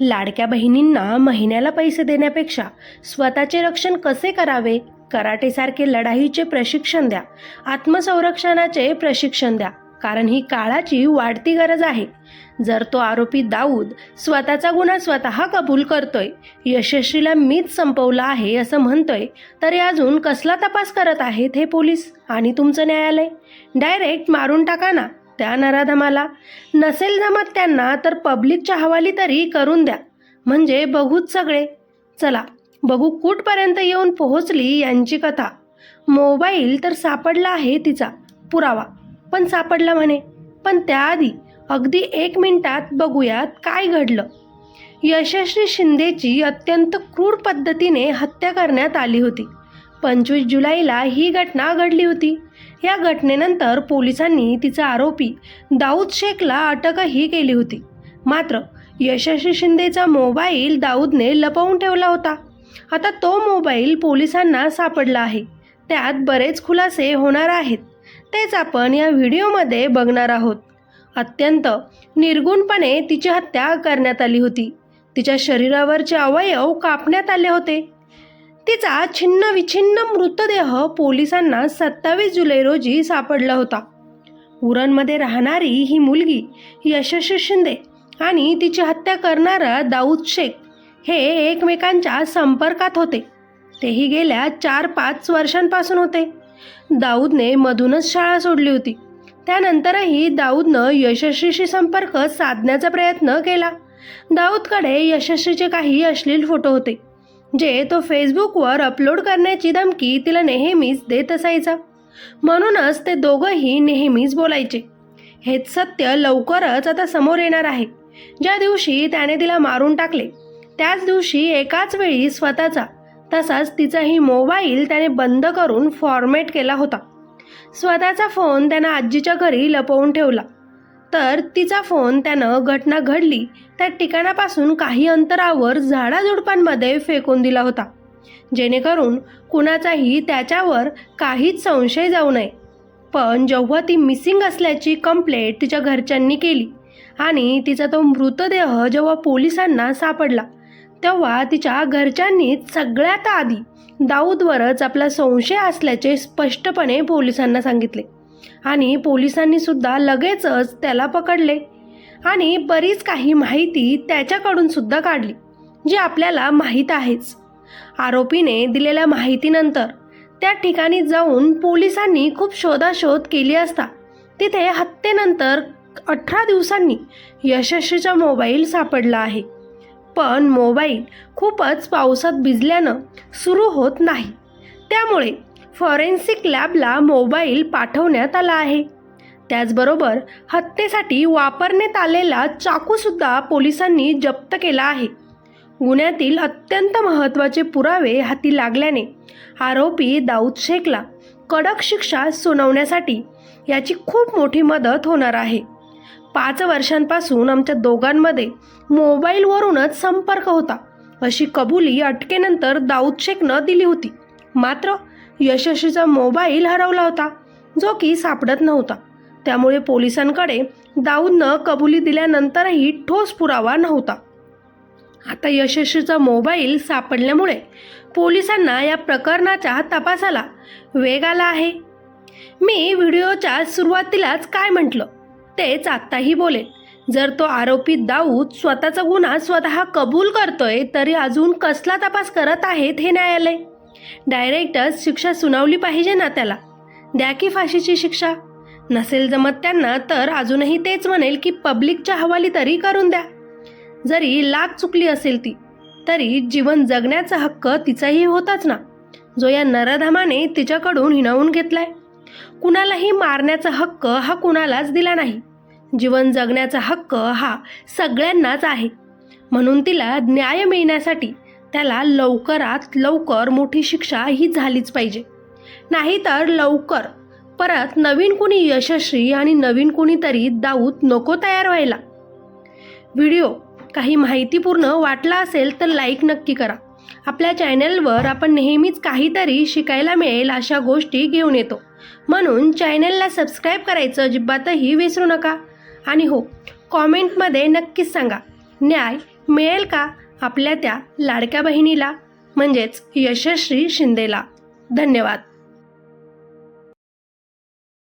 लाडक्या बहिणींना महिन्याला पैसे देण्यापेक्षा स्वतःचे रक्षण कसे करावे? कराटेसारखे लढाईचे प्रशिक्षण द्या. आत्मसंरक्षणाचे प्रशिक्षण द्या. कारण ही काळाची वाढती गरज आहे. जर तो आरोपी दाऊद स्वतःचा गुन्हा स्वतः कबूल करतोय यशस्वीला मीच संपवला आहे असं म्हणतोय तरी अजून कसला तपास करत आहेत हे पोलीस? आणि तुमचं न्यायालय? डायरेक्ट मारून टाका ना. त्या नराधमाला. नसेल जमत त्यांना तर पब्लिकच्या हवाली तरी करून द्या. म्हणजे बघूच सगळे. चला बघू कुठपर्यंत येऊन पोहोचली यांची कथा. मोबाईल तर सापडला आहे तिचा पुरावा. पण सापडला म्हणे. पण त्याआधी अगदी एक मिनिटात बघूयात काय घडलं. यशस्वी शिंदेची अत्यंत क्रूर पद्धतीने हत्या करण्यात आली होती. पंचवीस जुलैला ही घटना घडली होती. या घटनेनंतर पोलिसांनी तिचा आरोपी दाऊद शेखला अटकही केली होती. मात्र यशस्वी शिंदेचा मोबाईल दाऊदने लपवून ठेवला होता. आता तो मोबाईल पोलिसांना सापडला आहे. त्यात बरेच खुलासे होणार आहेत. तेच आपण या व्हिडिओमध्ये बघणार आहोत. अत्यंत निर्गुणपणे तिची हत्या करण्यात आली होती. तिच्या शरीरावरचे अवयव कापण्यात आले होते. तिचा छिन्न विछिन्न मृतदेह पोलिसांना सत्तावीस जुलै रोजी सापडला होता. उरणमध्ये राहणारी ही मुलगी यशस्वी शिंदे आणि तिची हत्या करणारा दाऊद शेख हे एकमेकांच्या संपर्कात होते. तेही गेल्या चार पाच वर्षांपासून होते. दाऊदने मधूनच शाळा सोडली होती. त्यानंतरही दाऊदनं यशस्वीशी संपर्क साधण्याचा प्रयत्न केला. दाऊदकडे यशस्वीचे काही अश्लील फोटो होते. जे तो फेसबुकवर अपलोड करण्याची धमकी तिला नेहमीच देत असायचा. म्हणूनच ते दोघंही नेहमीच बोलायचे. हेच सत्य लवकरच आता समोर येणार आहे. ज्या दिवशी त्याने तिला मारून टाकले त्याच दिवशी एकाच वेळी स्वतःचा तसाच तिचाही मोबाईल त्याने बंद करून फॉर्मेट केला होता. स्वतःचा फोन त्यानं आजीच्या घरी लपवून ठेवला. तर तिचा फोन त्यानं घटना घडली. त्या ठिकाणापासून काही अंतरावर झाडाझुडपांमध्ये फेकून दिला होता. जेणेकरून कुणाचाही त्याच्यावर काहीच संशय जाऊ नये. पण जेव्हा ती मिसिंग असल्याची कंप्लेंट तिच्या घरच्यांनी केली आणि तिचा तो मृतदेह जेव्हा पोलिसांना सापडला तेव्हा तिच्या घरच्यांनीच सगळ्यात आधी दाऊदवरच आपला संशय असल्याचे स्पष्टपणे पोलिसांना सांगितले. आणि पोलिसांनी सुद्धा लगेचच त्याला पकडले. आणि बरीच काही माहिती त्याच्याकडून सुद्धा काढली जी आपल्याला माहीत आहेच. आरोपीने दिलेल्या माहितीनंतर त्या ठिकाणी जाऊन पोलिसांनी खूप शोधाशोध केली असता तिथे हत्येनंतर अठरा दिवसांनी यशस्वीचा मोबाईल सापडला आहे. पण मोबाईल खूपच पावसात भिजल्यानं सुरू होत नाही. त्यामुळे फॉरेन्सिक लॅबला मोबाईल पाठवण्यात आला आहे. त्याचबरोबर हत्येसाठी वापरण्यात आलेला चाकूसुद्धा पोलिसांनी जप्त केला आहे. गुन्ह्यातील अत्यंत महत्त्वाचे पुरावे हाती लागल्याने आरोपी दाऊद शेखला कडक शिक्षा सुनावण्यासाठी याची खूप मोठी मदत होणार आहे. पाच वर्षांपासून आमच्या दोघांमध्ये मोबाईलवरूनच संपर्क होता. अशी कबुली अटकेनंतर दाऊद शेखनं दिली होती. मात्र यशस्वीचा मोबाईल हरवला होता जो की सापडत नव्हता. त्यामुळे पोलिसांकडे दाऊदनं कबुली दिल्यानंतरही ठोस पुरावा नव्हता. आता यशस्वीचा मोबाईल सापडल्यामुळे पोलिसांना या प्रकरणाच्या तपासाला वेग आला आहे. मी व्हिडिओच्या सुरुवातीलाच काय म्हटलं तेच आत्ताही बोलेन जर तो आरोपी दाऊद स्वतःचा गुन्हा स्वतः कबूल करतोय तरी अजून कसला तपास करत आहेत हे न्यायालय? डायरेक्टच शिक्षा सुनावली पाहिजे ना त्याला. द्या की फाशीची शिक्षा. नसेल जमत त्यांना तर अजूनही तेच म्हणेल की पब्लिकच्या हवाली तरी करून द्या. जरी लाख चुकली असेल ती तरी जीवन जगण्याचा हक्क तिचाही होताच ना. जो या नरधामाने तिच्याकडून हिणावून घेतलाय. कुणालाही मारण्याचा हक्क हा कुणालाच दिला नाही. जीवन जगण्याचा हक्क हा सगळ्यांनाच आहे. म्हणून तिला न्याय मिळण्यासाठी त्याला लवकरात लवकर मोठी शिक्षा ही झालीच पाहिजे. नाहीतर लवकर. परत नवीन कुणी यशस्वी आणि नवीन कुणीतरी दाऊद नको तयार व्हायला. व्हिडिओ. काही माहितीपूर्ण वाटला असेल तर लाईक नक्की करा. आपल्या चॅनलवर आपण नेहमीच काहीतरी शिकायला मिळेल अशा गोष्टी घेऊन येतो. म्हणून चॅनलला सबस्क्राईब करायचं अजिबातही विसरू नका. आणि हो कॉमेंटमध्ये नक्कीच सांगा. न्याय मिळेल का? आपल्या त्या लाडक्या बहिणीला म्हणजेच यशस्वी शिंदेला. धन्यवाद.